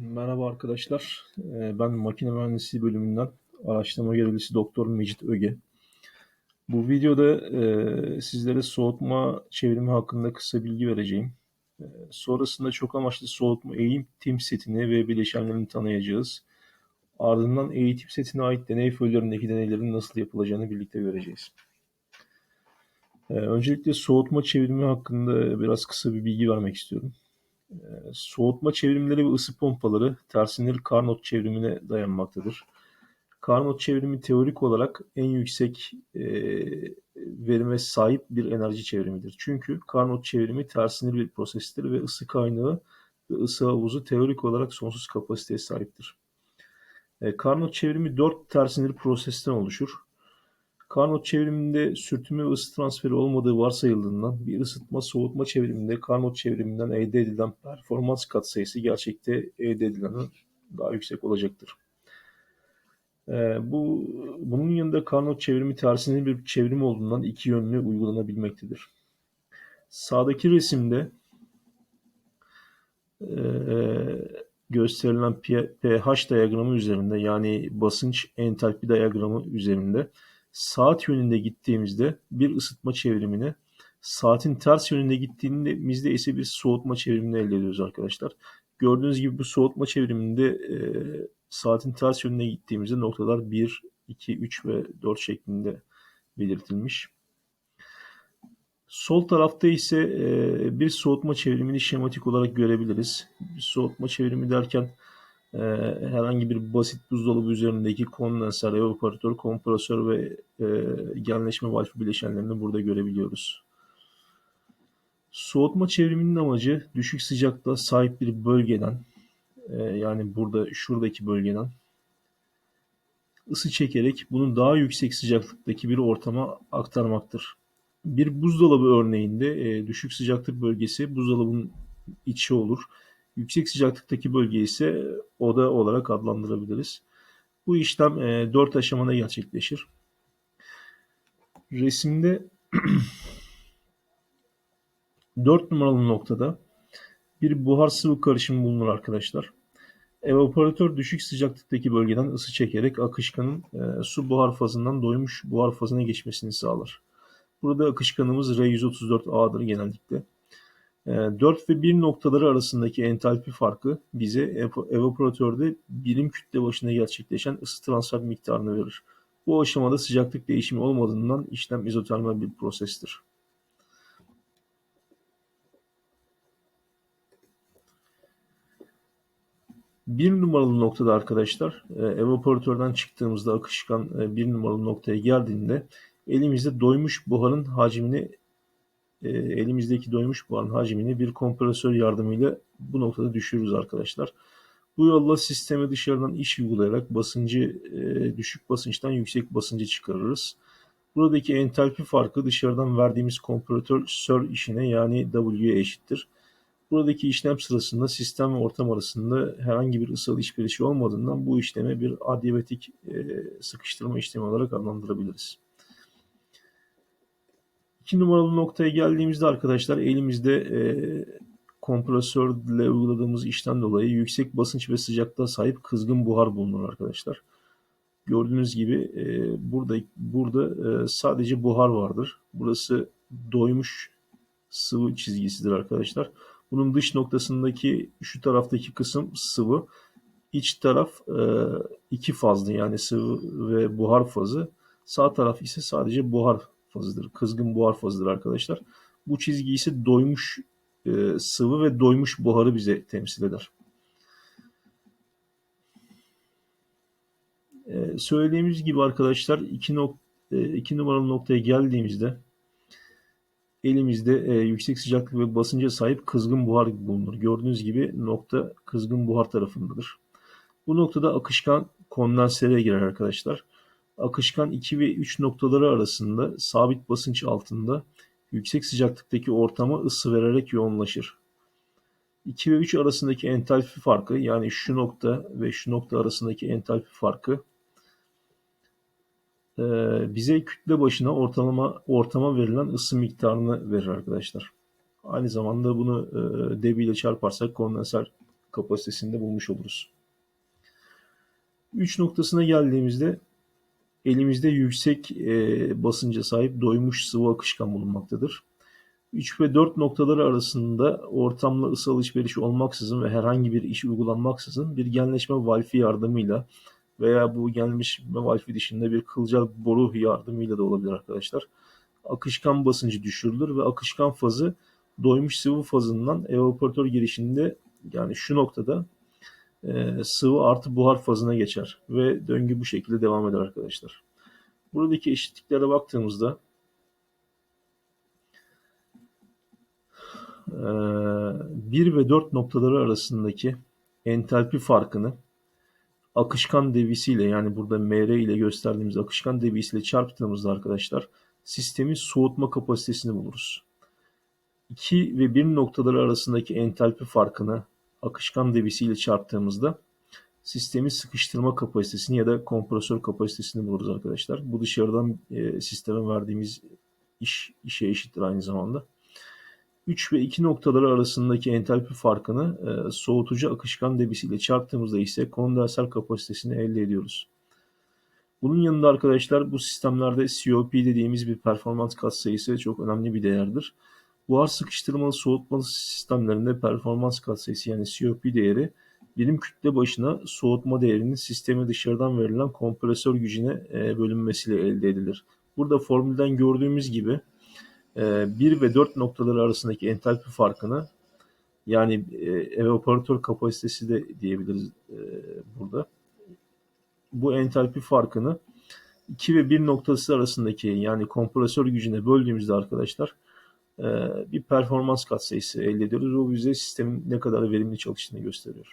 Merhaba arkadaşlar. Ee, Ben makine mühendisliği bölümünden araştırma görevlisi Doktor Mecit Öge. Bu videoda e, sizlere soğutma çevrimi hakkında kısa bilgi vereceğim. E, Sonrasında çok amaçlı soğutma eğitim setini ve bileşenlerini tanıyacağız. Ardından eğitim setine ait deney föylerindeki deneylerin nasıl yapılacağını birlikte göreceğiz. E, Öncelikle soğutma çevrimi hakkında biraz kısa bir bilgi vermek istiyorum. Soğutma çevrimleri ve ısı pompaları tersinir Carnot çevrimine dayanmaktadır. Carnot çevrimi teorik olarak en yüksek e, verime sahip bir enerji çevrimidir. Çünkü Carnot çevrimi tersinir bir prosestir ve ısı kaynağı ve ısı havuzu teorik olarak sonsuz kapasiteye sahiptir. E, Carnot çevrimi dört tersinir prosesten oluşur. Carnot çevriminde sürtünme ve ısı transferi olmadığı varsayıldığından bir ısıtma soğutma çevriminde Carnot çevriminden elde edilen performans katsayısı gerçekte elde edilenden daha yüksek olacaktır. Ee, bu bunun yanında Carnot çevrimi tersine bir çevrim olduğundan iki yönlü uygulanabilmektedir. Sağdaki resimde e, gösterilen pH diyagramı üzerinde yani basınç entalpi diyagramı üzerinde saat yönünde gittiğimizde bir ısıtma çevrimini, saatin ters yönünde gittiğimizde ise bir soğutma çevrimini elde ediyoruz arkadaşlar. Gördüğünüz gibi bu soğutma çevriminde e, saatin ters yönüne gittiğimizde noktalar 1, 2, 3 ve 4 şeklinde belirtilmiş. Sol tarafta ise e, bir soğutma çevrimini şematik olarak görebiliriz. Bir soğutma çevrimi derken e, herhangi bir basit buzdolabı üzerindeki kondenser, evaporatör, kompresör ve e, genleşme valfi bileşenlerini burada görebiliyoruz. Soğutma çevriminin amacı düşük sıcaklığa sahip bir bölgeden e, yani burada şuradaki bölgeden ısı çekerek bunu daha yüksek sıcaklıktaki bir ortama aktarmaktır. Bir buzdolabı örneğinde e, düşük sıcaklık bölgesi buzdolabının içi olur. Yüksek sıcaklıktaki bölge ise oda olarak adlandırabiliriz. Bu işlem e, 4 aşamada gerçekleşir. Resimde 4 numaralı noktada bir buhar sıvı karışımı bulunur arkadaşlar. Evaporatör düşük sıcaklıktaki bölgeden ısı çekerek akışkanın e, su buhar fazından doymuş buhar fazına geçmesini sağlar. Burada akışkanımız R134A'dır genellikle. 4 ee, ve 1 noktaları arasındaki entalpi farkı bize evaporatörde birim kütle başına gerçekleşen ısı transfer miktarını verir. Bu aşamada sıcaklık değişimi olmadığından işlem izotermal bir prosestir. Bir numaralı noktada arkadaşlar e, evaporatörden çıktığımızda akışkan e, bir numaralı noktaya geldiğinde elimizde doymuş buharın hacmini e, elimizdeki doymuş buharın hacmini bir kompresör yardımıyla bu noktada düşürürüz arkadaşlar. Bu yolla sisteme dışarıdan iş uygulayarak basıncı e, düşük basınçtan yüksek basıncı çıkarırız. Buradaki entalpi farkı dışarıdan verdiğimiz kompresör işine yani W'ye eşittir. Buradaki işlem sırasında sistem ve ortam arasında herhangi bir ısıl işbirliği olmadığından bu işleme bir adiabatik e, sıkıştırma işlemi olarak adlandırabiliriz. 2 numaralı noktaya geldiğimizde arkadaşlar elimizde e, kompresörle uyguladığımız işten dolayı yüksek basınç ve sıcaklığa sahip kızgın buhar bulunur arkadaşlar. Gördüğünüz gibi e, burada burada e, sadece buhar vardır. Burası doymuş sıvı çizgisidir arkadaşlar. Bunun dış noktasındaki şu taraftaki kısım sıvı. İç taraf e, iki fazlı yani sıvı ve buhar fazı. Sağ taraf ise sadece buhar fazıdır. Kızgın buhar fazıdır arkadaşlar. Bu çizgi ise doymuş e, sıvı ve doymuş buharı bize temsil eder. E, söylediğimiz gibi arkadaşlar iki, nok e, iki numaralı noktaya geldiğimizde elimizde e, yüksek sıcaklık ve basınca sahip kızgın buhar bulunur. Gördüğünüz gibi nokta kızgın buhar tarafındadır. Bu noktada akışkan kondensere girer arkadaşlar akışkan 2 ve 3 noktaları arasında sabit basınç altında yüksek sıcaklıktaki ortama ısı vererek yoğunlaşır. 2 ve 3 arasındaki entalpi farkı yani şu nokta ve şu nokta arasındaki entalpi farkı e, bize kütle başına ortalama ortama verilen ısı miktarını verir arkadaşlar. Aynı zamanda bunu e, debi ile çarparsak kondenser kapasitesinde bulmuş oluruz. 3 noktasına geldiğimizde elimizde yüksek e, basınca sahip doymuş sıvı akışkan bulunmaktadır. 3 ve 4 noktaları arasında ortamla ısı alışverişi olmaksızın ve herhangi bir iş uygulanmaksızın bir genleşme valfi yardımıyla veya bu genleşme valfi dışında bir kılcal boru yardımıyla da olabilir arkadaşlar. Akışkan basıncı düşürülür ve akışkan fazı doymuş sıvı fazından evaporatör girişinde yani şu noktada e, sıvı artı buhar fazına geçer ve döngü bu şekilde devam eder arkadaşlar. Buradaki eşitliklere baktığımızda 1 ve 4 noktaları arasındaki entalpi farkını akışkan devisiyle yani burada MR ile gösterdiğimiz akışkan devisiyle çarptığımızda arkadaşlar sistemin soğutma kapasitesini buluruz. 2 ve 1 noktaları arasındaki entalpi farkını akışkan devisiyle çarptığımızda sistemin sıkıştırma kapasitesini ya da kompresör kapasitesini buluruz arkadaşlar. Bu dışarıdan e, sisteme verdiğimiz iş işe eşittir aynı zamanda. 3 ve 2 noktaları arasındaki entalpi farkını e, soğutucu akışkan debisiyle çarptığımızda ise kondenser kapasitesini elde ediyoruz. Bunun yanında arkadaşlar bu sistemlerde COP dediğimiz bir performans katsayısı çok önemli bir değerdir. Buhar sıkıştırmalı soğutmalı sistemlerinde performans katsayısı yani COP değeri birim kütle başına soğutma değerinin sisteme dışarıdan verilen kompresör gücüne e, bölünmesiyle elde edilir. Burada formülden gördüğümüz gibi 1 ve 4 noktaları arasındaki entalpi farkını yani e, evaporatör kapasitesi de diyebiliriz e, burada. Bu entalpi farkını 2 ve 1 noktası arasındaki yani kompresör gücüne böldüğümüzde arkadaşlar e, bir performans katsayısı elde ediyoruz. O bize sistemin ne kadar verimli çalıştığını gösteriyor.